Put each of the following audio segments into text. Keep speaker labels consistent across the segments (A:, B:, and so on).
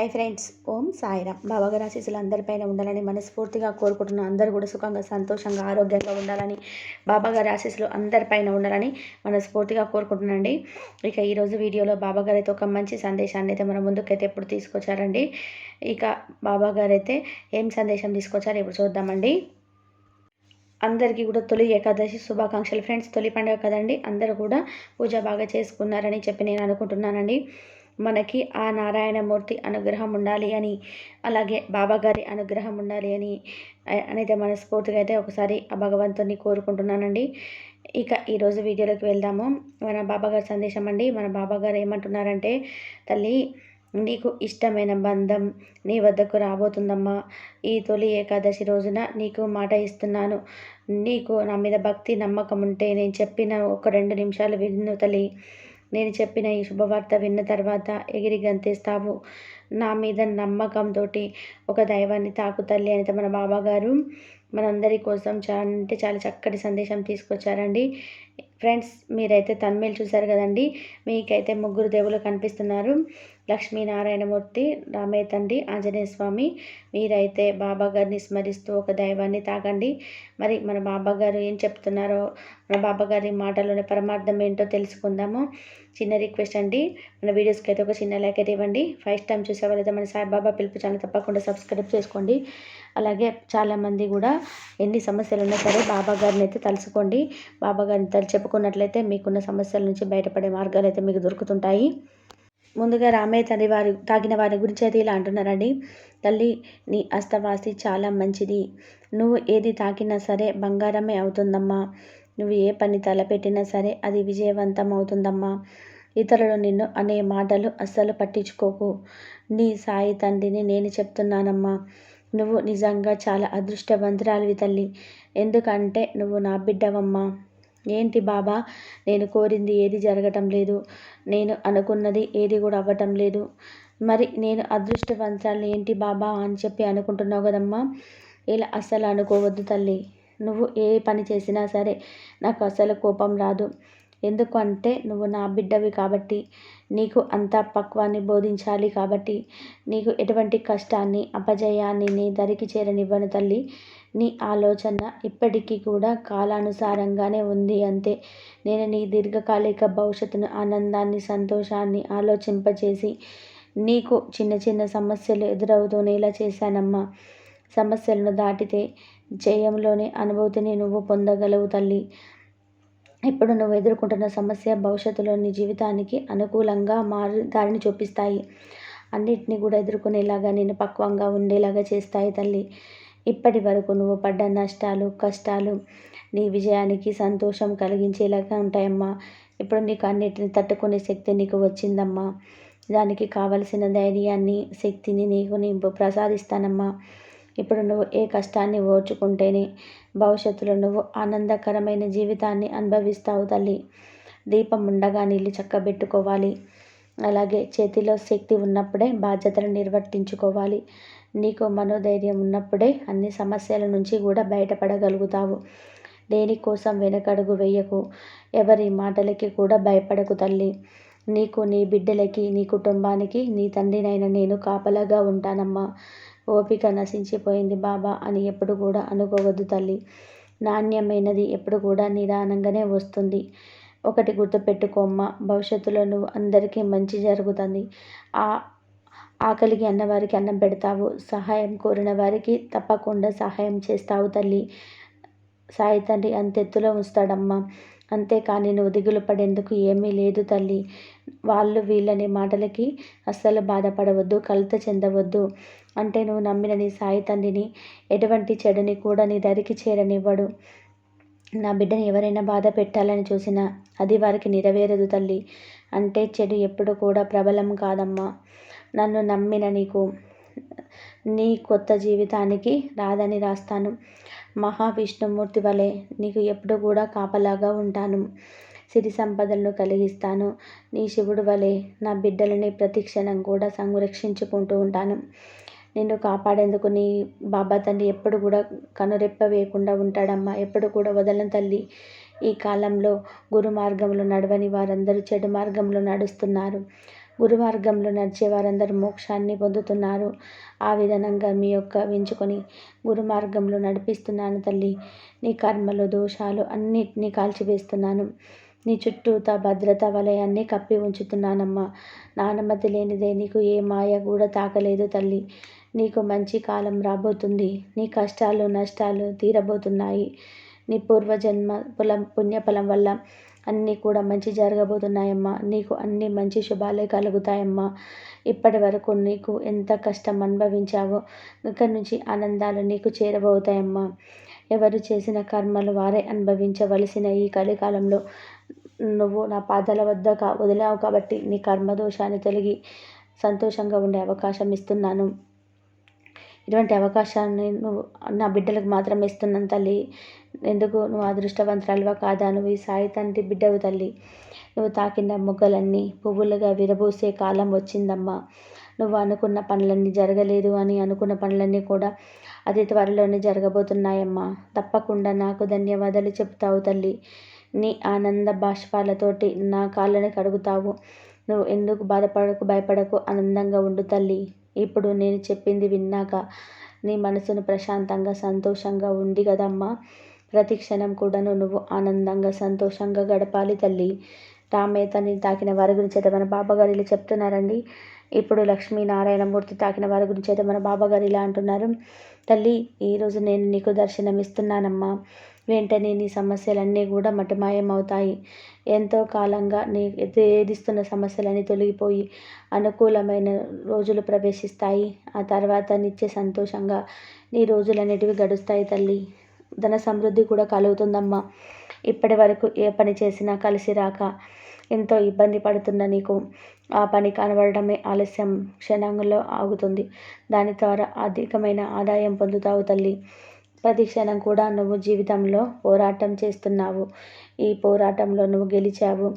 A: High friends Om Sairam. బాబాగారి ఆశీస్సులు అందరిపైన ఉండాలని మనస్ఫూర్తిగా కోరుకుంటున్న అందరూ కూడా సుఖంగా సంతోషంగా ఆరోగ్యంగా ఉండాలని బాబాగారి ఆశీస్సులు అందరిపైన ఉండాలని మనస్ఫూర్తిగా కోరుకుంటున్నానండి. ఇక ఈరోజు వీడియోలో బాబాగారైతే ఒక మంచి సందేశాన్ని అయితే మన ముందుకైతే ఎప్పుడు తీసుకొచ్చారండి. ఇక బాబాగారు అయితే ఏం సందేశం తీసుకొచ్చారో ఇప్పుడు చూద్దామండి. అందరికీ కూడా తొలి ఏకాదశి శుభాకాంక్షలు ఫ్రెండ్స్. తొలి పండుగ కదండి అందరూ కూడా పూజ బాగా చేసుకున్నారని చెప్పి నేను అనుకుంటున్నానండి. మనకి ఆ నారాయణమూర్తి అనుగ్రహం ఉండాలి అని అలాగే బాబాగారి అనుగ్రహం ఉండాలి అని అనేది మనస్ఫూర్తిగా అయితే ఒకసారి ఆ భగవంతుని కోరుకుంటున్నానండి. ఇక ఈరోజు వీడియోలోకి వెళ్దాము. మన బాబాగారి సందేశం అండి. మన బాబాగారు ఏమంటున్నారంటే తల్లి నీకు ఇష్టమైన బంధం నీ వద్దకు రాబోతుందమ్మా. ఈ తొలి ఏకాదశి రోజున నీకు మాట ఇస్తున్నాను. నీకు నా మీద భక్తి నమ్మకం ఉంటే నేను చెప్పిన ఒక రెండు నిమిషాలు విను తల్లి. నేను చెప్పిన ఈ శుభవార్త విన్న తర్వాత ఎగిరి గంతేస్తావు. నా మీద నమ్మకంతో ఒక దైవాన్ని తాకు తల్లి అనేది మన బాబాగారు మనందరి కోసం చాలా అంటే చాలా చక్కటి సందేశం తీసుకొచ్చారండి. ఫ్రెండ్స్ మీరైతే తన్మేలు చూశారు కదండి. మీకైతే ముగ్గురు దేవులు కనిపిస్తున్నారు. లక్ష్మీనారాయణమూర్తి రామయ్య తండ్రి ఆంజనేయ స్వామి మీరైతే బాబా గారిని స్మరిస్తూ ఒక దైవాన్ని తాగండి. మరి మన బాబా గారు ఏం చెప్తున్నారో మన బాబా గారి మాటలోని పరమార్థం ఏంటో తెలుసుకుందాము. చిన్న రిక్వెస్ట్ అండి మన వీడియోస్కి అయితే ఒక చిన్న లైక్ అయితే ఇవ్వండి. ఫస్ట్ టైం చూసే వాళ్ళైతే మన సాయిబాబా పిలుపు ఛానల్ తప్పకుండా సబ్స్క్రైబ్ చేసుకోండి. అలాగే చాలామంది కూడా ఎన్ని సమస్యలు ఉన్నా సరే బాబా గారిని అయితే తలుసుకోండి. బాబా గారిని తలు చెప్పుకున్నట్లయితే మీకున్న సమస్యల నుంచి బయటపడే మార్గాలు అయితే మీకు దొరుకుతుంటాయి. ముందుగా రామయ్య తండ్రి వారి తాగిన వారి గురించి అయితే ఇలా అంటున్నారండి. తల్లి నీ అస్తవాసి చాలా మంచిది. నువ్వు ఏది తాకినా సరే బంగారమే అవుతుందమ్మా. నువ్వు ఏ పని తలపెట్టినా సరే అది విజయవంతం అవుతుందమ్మా. ఇతరులు నిన్ను అనే మాటలు అస్సలు పట్టించుకోకు. నీ సాయి తండ్రిని నేను చెప్తున్నానమ్మా. నువ్వు నిజంగా చాలా అదృష్టవంతురాలివి తల్లి. ఎందుకంటే నువ్వు నా బిడ్డవమ్మా. ఏంటి బాబా? నేను కోరింది ఏది జరగటం లేదు. నేను అనుకున్నది ఏది కూడా అవ్వటం లేదు. మరి నేను అదృష్టవంతురాలు ఏంటి బాబా అని చెప్పి అనుకుంటున్నావు కదమ్మా? ఇలా అస్సలు అనుకోవద్దు తల్లి. నువ్వు ఏ పని చేసినా సరే నాకు అసలు కోపం రాదు. ఎందుకంటే నువ్వు నా బిడ్డవి కాబట్టి నీకు అంత పక్వాన్ని బోధించాలి కాబట్టి నీకు ఎటువంటి కష్టాన్ని అపజయాన్ని నీ దరికి చేరనివ్వను తల్లి. నీ ఆలోచన ఇప్పటికీ కూడా కాలానుసారంగానే ఉంది అంతే. నేను నీ దీర్ఘకాలిక భవిష్యత్తును ఆనందాన్ని సంతోషాన్ని ఆలోచింపచేసి నీకు చిన్న చిన్న సమస్యలు ఎదురవుతూనేలా చేశానమ్మా. సమస్యలను దాటితే జయంలోని అనుభూతిని నువ్వు పొందగలవు తల్లి. ఇప్పుడు నువ్వు ఎదుర్కొంటున్న సమస్య భవిష్యత్తులో నీ జీవితానికి అనుకూలంగా మారి దారిని చూపిస్తాయి. అన్నిటినీ కూడా ఎదుర్కొనేలాగా నేను పక్వంగా ఉండేలాగా చేస్తాయి తల్లి. ఇప్పటి వరకు నువ్వు పడ్డ నష్టాలు కష్టాలు నీ విజయానికి సంతోషం కలిగించేలాగా ఉంటాయమ్మా. ఇప్పుడు నీకు అన్నిటిని తట్టుకునే శక్తి నీకు వచ్చిందమ్మా. దానికి కావలసిన ధైర్యాన్ని శక్తిని నీకు నింపు ప్రసాదిస్తానమ్మా. ఇప్పుడు నువ్వు ఏ కష్టాన్ని ఓర్చుకుంటేనే భవిష్యత్తులో నువ్వు ఆనందకరమైన జీవితాన్ని అనుభవిస్తావు తల్లి. దీపం ఉండగా నీళ్ళు చక్కబెట్టుకోవాలి. అలాగే చేతిలో శక్తి ఉన్నప్పుడే బాధ్యతలు నిర్వర్తించుకోవాలి. నీకు మనోధైర్యం ఉన్నప్పుడే అన్ని సమస్యల నుంచి కూడా బయటపడగలుగుతావు. దేనికోసం వెనకడుగు వేయకు. ఎవరి మాటలకి కూడా భయపడకు తల్లి. నీకు నీ బిడ్డలకి నీ కుటుంబానికి నీ తండ్రినైనా నేను కాపలాగా ఉంటానమ్మా. ఓపిక నశించిపోయింది బాబా అని ఎప్పుడు కూడా అనుకోవద్దు తల్లి. నాణ్యమైనది ఎప్పుడు కూడా నిదానంగానే వస్తుంది. ఒకటి గుర్తుపెట్టుకోమ్మా భవిష్యత్తులో నువ్వు అందరికీ మంచి జరుగుతుంది. ఆ ఆకలికి అన్నవారికి అన్నం పెడతావు. సహాయం కోరిన వారికి తప్పకుండా సహాయం చేస్తావు తల్లి. సాయి తండ్రి అంతెత్తులో ఉంచుతాడమ్మా అంతేకాని నువ్వు దిగులు పడేందుకు ఏమీ లేదు తల్లి. వాళ్ళు వీళ్ళని మాటలకి అస్సలు బాధపడవద్దు కలత చెందవద్దు. అంటే నువ్వు నమ్మిన నీ సాయి తండ్రిని ఎటువంటి చెడుని కూడా నీ దరికి చేరనివ్వడు. నా బిడ్డని ఎవరైనా బాధ పెట్టాలని చూసినా అది వారికి నెరవేరదు తల్లి. అంటే చెడు ఎప్పుడు కూడా ప్రబలం కాదమ్మా. నన్ను నమ్మిన నీకు నీ కొత్త జీవితానికి రాదని రాస్తాను. మహావిష్ణుమూర్తి వలె నీకు ఎప్పుడు కూడా కాపలాగా ఉంటాను. సిరి సంపదలను కలిగిస్తాను. నీ శివుడు వలె నా బిడ్డలని ప్రతిక్షణం కూడా సంరక్షించుకుంటూ ఉంటాను. నిన్ను కాపాడేందుకు నీ బాబా తండ్రి ఎప్పుడు కూడా కనురెప్ప వేయకుండా ఉంటాడమ్మా. ఎప్పుడు కూడా వదలని తల్లి. ఈ కాలంలో గురు మార్గంలో నడవని వారందరూ చెడు మార్గంలో నడుస్తున్నారు. గురుమార్గంలో నడిచే వారందరూ మోక్షాన్ని పొందుతున్నారు. ఆ విధానంగా మీ యొక్క వెంచుకొని గురుమార్గంలో నడిపిస్తున్నాను తల్లి. నీ కర్మలు దోషాలు అన్నిటినీ కాల్చివేస్తున్నాను. నీ చుట్టూతా భద్రతా వలయాన్ని కప్పి ఉంచుతున్నానమ్మా. నానమ్మతి లేనిదే నీకు ఏ మాయ కూడా తాకలేదు తల్లి. నీకు మంచి కాలం రాబోతుంది. నీ కష్టాలు నష్టాలు తీరబోతున్నాయి. నీ పూర్వజన్మ పొలం పుణ్యఫలం వల్ల అన్నీ కూడా మంచి జరగబోతున్నాయమ్మా. నీకు అన్ని మంచి శుభాలే కలుగుతాయమ్మా. ఇప్పటి వరకు నీకు ఎంత కష్టం అనుభవించావో ఇక్కడి నుంచి ఆనందాలు నీకు చేరబోతాయమ్మా. ఎవరు చేసిన కర్మలు వారే అనుభవించవలసిన ఈ కలికాలంలో నువ్వు నా పాదాల వద్ద కా వదిలావు కాబట్టి నీ కర్మదోషాన్ని తొలగి సంతోషంగా ఉండే అవకాశం ఇస్తున్నాను. ఇటువంటి అవకాశాన్ని నువ్వు నా బిడ్డలకు మాత్రమే ఇస్తున్నాను తల్లి. ఎందుకు? నువ్వు అదృష్టవంతురాలువా కాదా? నువ్వు ఈ సాయి తండ్రి బిడ్డవు తల్లి. నువ్వు తాకిన మొగ్గలన్నీ పువ్వులుగా విరబూసే కాలం వచ్చిందమ్మా. నువ్వు అనుకున్న పనులన్నీ జరగలేదు అని అనుకున్న పనులన్నీ కూడా అతి త్వరలోనే జరగబోతున్నాయమ్మా. తప్పకుండా నాకు ధన్యవాదాలు చెప్తావు తల్లి. నీ ఆనంద బాష్పాలతోటి నా కాళ్ళని కడుగుతావు. నువ్వు ఎందుకు బాధపడకు భయపడకు ఆనందంగా ఉండు తల్లి. ఇప్పుడు నేను చెప్పింది విన్నాక నీ మనసును ప్రశాంతంగా సంతోషంగా ఉంది కదమ్మా. ప్రతి క్షణం కూడాను నువ్వు ఆనందంగా సంతోషంగా గడపాలి తల్లి. రామేతని తాకిన వారి గురించి అయితే మన బాబాగారు ఇలా చెప్తున్నారండి. ఇప్పుడు లక్ష్మీనారాయణమూర్తి తాకిన వారి గురించి అయితే మన బాబాగారు ఇలా అంటున్నారు. తల్లి ఈరోజు నేను నీకు దర్శనం ఇస్తున్నానమ్మా వెంటనే నీ సమస్యలన్నీ కూడా మటుమాయమవుతాయి. ఎంతో కాలంగా నీ ఏదిస్తున్న సమస్యలన్నీ తొలగిపోయి అనుకూలమైన రోజులు ప్రవేశిస్తాయి. ఆ తర్వాత నిత్య సంతోషంగా నీ రోజులన్నిటివి గడుస్తాయి తల్లి. ధన సమృద్ధి కూడా కలుగుతుందమ్మా. ఇప్పటి వరకు ఏ పని చేసినా కలిసి రాక ఎంతో ఇబ్బంది పడుతున్న నీకు ఆ పని కనబడటమే ఆలస్యం. క్షణంలో ఆగుతుంది. దాని ద్వారా అధికమైన ఆదాయం పొందుతావు తల్లి. ప్రతి క్షణం కూడా నువ్వు జీవితంలో పోరాటం చేస్తున్నావు. ఈ పోరాటంలో నువ్వు గెలిచావు.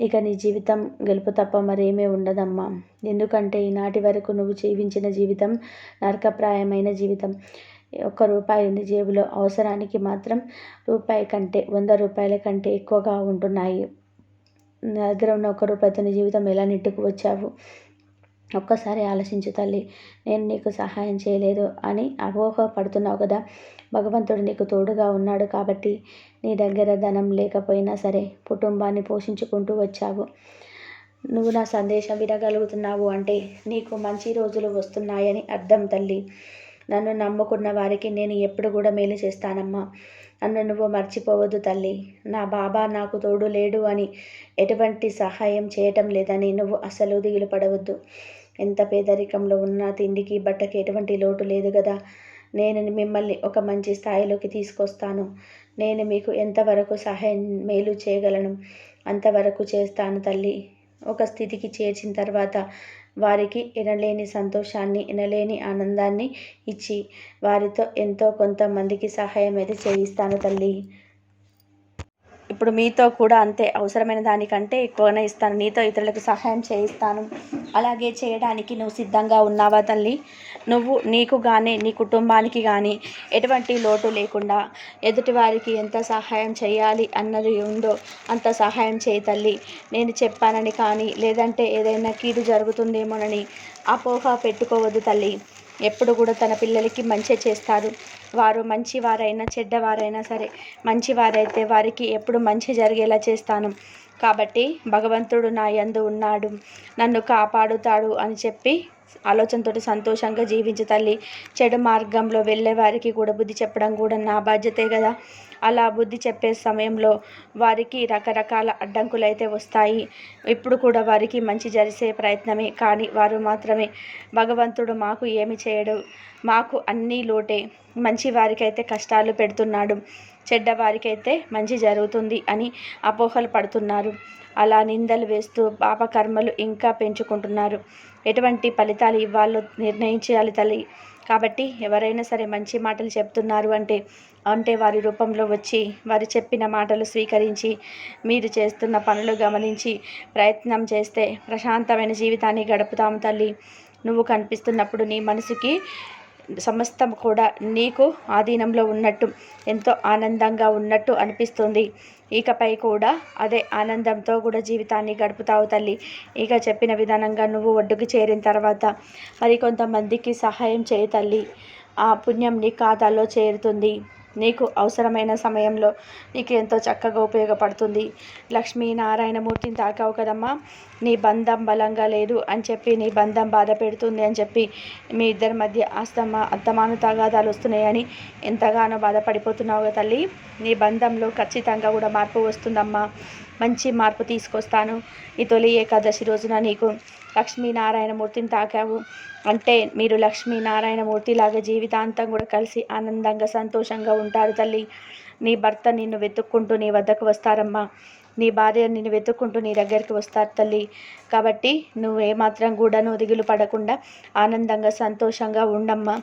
A: ఇక నీ జీవితం గెలుపు తప్ప మరేమీ ఉండదమ్మా. ఎందుకంటే ఈనాటి వరకు నువ్వు జీవించిన జీవితం నరకప్రాయమైన జీవితం. ఒక్క రూపాయి ఉంది జేబులో అవసరానికి మాత్రం రూపాయి కంటే వంద రూపాయల కంటే ఎక్కువగా ఉంటున్నాయి. నా దగ్గర ఉన్న ఒక్క రూపాయితో నీ జీవితం ఎలా నెట్టుకు వచ్చావు? ఒక్కసారి ఆలోచించు తల్లి నేను నీకు సహాయం చేయలేదు అని అపోహ పడుతున్నావు కదా. భగవంతుడు నీకు తోడుగా ఉన్నాడు కాబట్టి నీ దగ్గర ధనం లేకపోయినా సరే కుటుంబాన్ని పోషించుకుంటూ వచ్చావు. నువ్వు నా సందేశం వినగలుగుతున్నావు అంటే నీకు మంచి రోజులు వస్తున్నాయని అర్థం తల్లి. నన్ను నమ్ముకున్న వారికి నేను ఎప్పుడు కూడా మేలు చేస్తానమ్మా. నన్ను నువ్వు మర్చిపోవద్దు తల్లి. నా బాబా నాకు తోడు లేడు అని ఎటువంటి సహాయం చేయటం లేదని నువ్వు అసలు దిగులు పడవద్దు ఎంత పేదరికంలో ఉన్నా తిండికి బట్టకి ఎటువంటి లోటు లేదు కదా నేను మిమ్మల్ని ఒక మంచి స్థాయిలోకి తీసుకొస్తాను. నేను మీకు ఎంతవరకు సహాయం మేలు చేయగలను? అంతవరకు చేస్తాను తల్లి. ఒక స్థితికి చేర్చిన తర్వాత వారికి ఎనలేని సంతోషాన్ని ఎనలేని ఆనందాన్ని ఇచ్చి వారితో ఎంతో కొంతమందికి సహాయం అయితే చేయిస్తాను తల్లి. ఇప్పుడు మీతో కూడా అంతే అవసరమైన దానికంటే ఎక్కువనే ఇస్తాను. నీతో ఇతరులకు సహాయం చేయిస్తాను. అలాగే చేయడానికి నువ్వు సిద్ధంగా ఉన్నావా తల్లి? నువ్వు నీకు కానీ నీ కుటుంబానికి కానీ ఎటువంటి లోటు లేకుండా ఎదుటి వారికి ఎంత సహాయం చేయాలి అన్నది ఉందో అంత సహాయం చేయి తల్లి. నేను చెప్పానని కానీ లేదంటే ఏదైనా కీడు జరుగుతుందేమోనని అపోహ పెట్టుకోవద్దు తల్లి. ఎప్పుడు కూడా తన పిల్లలకి మంచి చేస్తారు. వారు మంచివారైనా చెడ్డవారైనా సరే మంచివారైతే వారికి ఎప్పుడు మంచి జరిగేలా చేస్తాను. కాబట్టి భగవంతుడు నా యందు ఉన్నాడు. నన్ను కాపాడుతాడు అని చెప్పి ఆలోచనతో సంతోషంగా జీవించే తల్లి. చెడు మార్గంలో వెళ్ళే వారికి కూడా బుద్ధి చెప్పడం కూడా నా బాధ్యతే కదా. అలా బుద్ధి చెప్పే సమయంలో వారికి రకరకాల అడ్డంకులు అయితే వస్తాయి. ఇప్పుడు కూడా వారికి మంచి జరిసే ప్రయత్నమే. కానీ వారు మాత్రమే. భగవంతుడు మాకు ఏమి చేయడు. మాకు అన్నీ లోటే. మంచి వారికైతే కష్టాలు పెడుతున్నాడు. చెడ్డవారికైతే మంచి జరుగుతుంది అని అపోహలు పడుతున్నారు. అలా నిందలు వేస్తూ పాపకర్మలు ఇంకా పెంచుకుంటున్నారు. ఎటువంటి ఫలితాలు ఇవ్వాలో నిర్ణయించాలి తల్లి. కాబట్టి ఎవరైనా సరే మంచి మాటలు చెప్తున్నారు అంటే అంటే వారి రూపంలో వచ్చి వారు చెప్పిన మాటలు స్వీకరించి మీరు చేస్తున్న పనులు గమనించి ప్రయత్నం చేస్తే ప్రశాంతమైన జీవితాన్ని గడుపుతాము తల్లి. నువ్వు కనిపిస్తున్నప్పుడు నీ మనసుకి సమస్తం కూడా నీకు ఆధీనంలో ఉన్నట్టు ఎంతో ఆనందంగా ఉన్నట్టు అనిపిస్తుంది. ఇకపై కూడా అదే ఆనందంతో కూడా జీవితాన్ని గడుపుతావు తల్లి. ఇక చెప్పిన విధానంగా నువ్వు ఒడ్డుకు చేరిన తర్వాత మరి కొంతమందికి సహాయం చేయి తల్లి. ఆ పుణ్యం నీ ఖాతాలో చేరుతుంది. నీకు అవసరమైన సమయంలో నీకు ఎంతో చక్కగా ఉపయోగపడుతుంది. లక్ష్మీ నారాయణమూర్తిని తాకావు కదమ్మా. నీ బంధం బలంగా లేదు అని చెప్పి నీ బంధం బాధ పెడుతుంది అని చెప్పి మీ ఇద్దరి మధ్య అస్తమా అత్తమాను తగాదాలు వస్తున్నాయని ఎంతగానో బాధపడిపోతున్నావు తల్లి. నీ బంధంలో ఖచ్చితంగా కూడా మార్పు వస్తుందమ్మా. మంచి మార్పు తీసుకొస్తాను. ఈ తొలి ఏకాదశి రోజున నీకు లక్ష్మీనారాయణమూర్తిని తాకావు. అంటే మీరు లక్ష్మీనారాయణమూర్తి లాగా జీవితాంతం కూడా కలిసి ఆనందంగా సంతోషంగా ఉంటారు తల్లి. నీ భర్త నిన్ను వెతుక్కుంటూ నీ వద్దకు వస్తారమ్మా. నీ భార్య నిన్ను వెతుక్కుంటూ నీ దగ్గరికి వస్తారు తల్లి. కాబట్టి నువ్వు ఏమాత్రం కూడాను దిగులు పడకుండా ఆనందంగా సంతోషంగా ఉండమ్మా.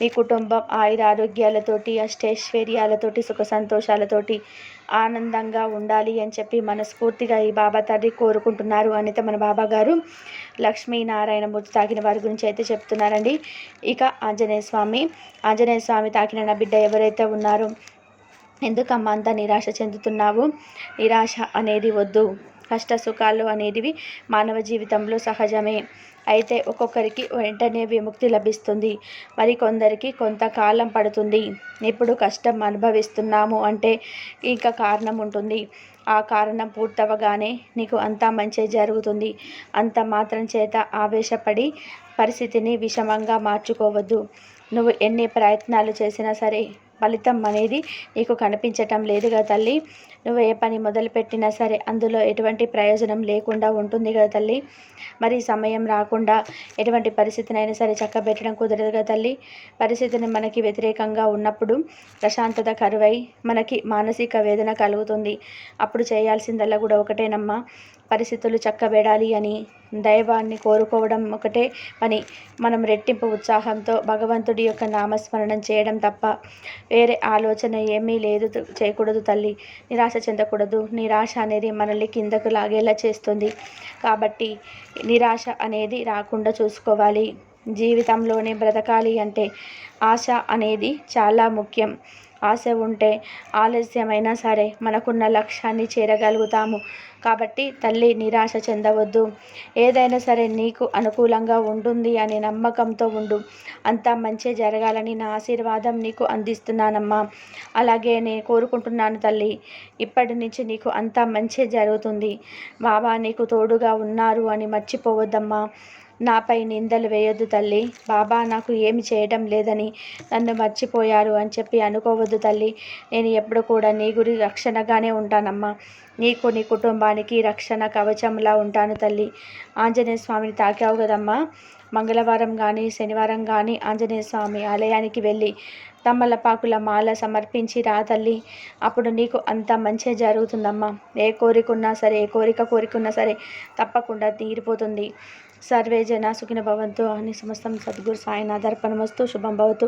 A: నీ కుటుంబం ఆయుర ఆరోగ్యాలతోటి అష్టైశ్వర్యాలతోటి సుఖ సంతోషాలతోటి ఆనందంగా ఉండాలి అని చెప్పి మనస్ఫూర్తిగా ఈ బాబా తండ్రి కోరుకుంటున్నారు. అనిత మన బాబా గారు లక్ష్మీనారాయణమూర్తి తాకిన వారి గురించి అయితే చెప్తున్నారండి. ఇక ఆంజనేయ స్వామి ఆంజనేయ స్వామి తాకిన నా బిడ్డ ఎవరైతే ఉన్నారో ఎందుకమ్మా అంత నిరాశ చెందుతున్నావు? నిరాశ అనేది వద్దు. కష్ట సుఖాలు అనేటివి మానవ జీవితంలో సహజమే. అయితే ఒక్కొక్కరికి వెంటనే విముక్తి లభిస్తుంది. మరి కొందరికి కొంతకాలం పడుతుంది. ఇప్పుడు కష్టం అనుభవిస్తున్నాము అంటే ఇంకా కారణం ఉంటుంది. ఆ కారణం పూర్తవగానే నీకు అంతా మంచి జరుగుతుంది. అంత మాత్రం చేత ఆవేశపడి పరిస్థితిని విషమంగా మార్చుకోవద్దు. నువ్వు ఎన్ని ప్రయత్నాలు చేసినా సరే ఫలితం అనేది నీకు కనిపించటం లేదు కదా తల్లి. నువ్వు ఏ పని మొదలుపెట్టినా సరే అందులో ఎటువంటి ప్రయోజనం లేకుండా ఉంటుంది కదా తల్లి. మరి సమయం రాకుండా ఎటువంటి పరిస్థితినైనా సరే చక్కబెట్టడం కుదరదు కదా తల్లి. పరిస్థితిని మనకి వ్యతిరేకంగా ఉన్నప్పుడు ప్రశాంతత కరువై మనకి మానసిక వేదన కలుగుతుంది. అప్పుడు చేయాల్సిందల్లా కూడా ఒకటేనమ్మా. పరిస్థితులు చక్కబెడాలి అని దైవాన్ని కోరుకోవడం ఒకటే పని. మనం రెట్టింపు ఉత్సాహంతో భగవంతుడి యొక్క నామస్మరణం చేయడం తప్ప వేరే ఆలోచన ఏమీ లేదు చేయకూడదు తల్లి. నిరాశ చెందకూడదు. నిరాశ అనేది మనల్ని కిందకు లాగేలా చేస్తుంది. కాబట్టి నిరాశ అనేది రాకుండా చూసుకోవాలి. జీవితంలోనే బ్రతకాలి అంటే ఆశ అనేది చాలా ముఖ్యం. ఆశ ఉంటే ఆలస్యమైనా సరే మనకున్న లక్ష్యాన్ని చేరగలుగుతాము. కాబట్టి తల్లి నిరాశ చెందవద్దు. ఏదైనా సరే నీకు అనుకూలంగా ఉంటుంది అనే నమ్మకంతో ఉండు. అంతా మంచి జరగాలని నా ఆశీర్వాదం నీకు అందిస్తున్నానమ్మా. అలాగే నేను కోరుకుంటున్నాను తల్లి ఇప్పటి నుంచి నీకు అంతా మంచి జరుగుతుంది. బాబా నీకు తోడుగా ఉన్నారు అని మర్చిపోవద్దమ్మా. నాపై నిందలు వేయొద్దు తల్లి. బాబా నాకు ఏమి చేయడం లేదని నన్ను మర్చిపోయారు అని చెప్పి అనుకోవద్దు తల్లి. నేను ఎప్పుడు కూడా నీ గురి రక్షణగానే ఉంటానమ్మా. నీకు నీ కుటుంబానికి రక్షణ కవచంలా ఉంటాను తల్లి. ఆంజనేయ స్వామిని తాకావు కదమ్మా. మంగళవారం కానీ శనివారం కానీ ఆంజనేయ స్వామి ఆలయానికి వెళ్ళి తమ్మలపాకుల మాల సమర్పించి రా తల్లి. అప్పుడు నీకు అంత మంచి జరుగుతుందమ్మా. ఏ కోరికున్నా సరే ఏ కోరిక కోరికున్నా సరే తప్పకుండా తీరిపోతుంది. సర్వే జన సుఖిన భవంతు. అని సమస్తం సద్గురు సాయినాథర్పణమస్తు. శుభం భవతు.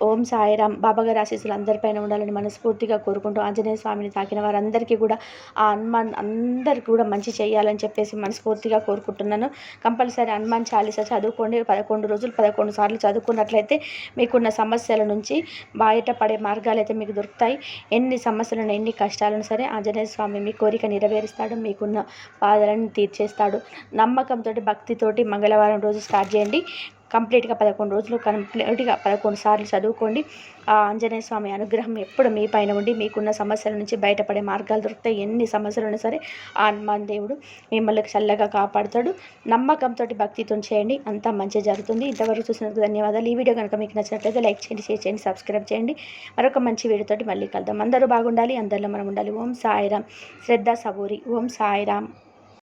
A: ఓం సాయిరామ్. బాబాగారి ఆశీస్సులు అందరిపైన ఉండాలని మనస్ఫూర్తిగా కోరుకుంటూ ఆంజనేయ స్వామిని తాకిన వారందరికీ కూడా ఆ హనుమాన్ అందరికీ కూడా మంచి చేయాలని చెప్పేసి మనస్ఫూర్తిగా కోరుకుంటున్నాను. కంపల్సరీ హనుమాన్ చాలీసా చదువుకోండి. పదకొండు రోజులు పదకొండు సార్లు చదువుకున్నట్లయితే మీకున్న సమస్యల నుంచి బయటపడే మార్గాలు అయితే మీకు దొరుకుతాయి. ఎన్ని సమస్యలను ఎన్ని కష్టాలను సరే ఆంజనేయ స్వామి మీ కోరిక నెరవేరుస్తాడు. మీకున్న బాధలను తీర్చేస్తాడు. నమ్మకంతో భక్తితోటి మంగళవారం రోజు స్టార్ట్ చేయండి. కంప్లీట్గా పదకొండు రోజులు కంప్లీట్గా పదకొండు సార్లు చదువుకోండి. ఆ ఆంజనేయ స్వామి అనుగ్రహం ఎప్పుడు మీ పైన ఉండి మీకున్న సమస్యల నుంచి బయటపడే మార్గాలు దొరుకుతాయి. ఎన్ని సమస్యలు ఉన్నా సరే ఆ హనుమాన్ దేవుడు మిమ్మల్ని చల్లగా కాపాడుతాడు. నమ్మకంతో భక్తితో చేయండి. అంతా మంచి జరుగుతుంది. ఇంతవరకు చూసినందుకు ధన్యవాదాలు. ఈ వీడియో కనుక మీకు నచ్చినట్లయితే లైక్ చేయండి షేర్ చేయండి సబ్స్క్రైబ్ చేయండి. మరొక మంచి వీడియోతోటి మళ్ళీ కలుద్దాం. అందరూ బాగుండాలి. అందరిలో మనం ఉండాలి. ఓం సాయిరామ్. శ్రద్ధ సబూరి. ఓం సాయిరామ్.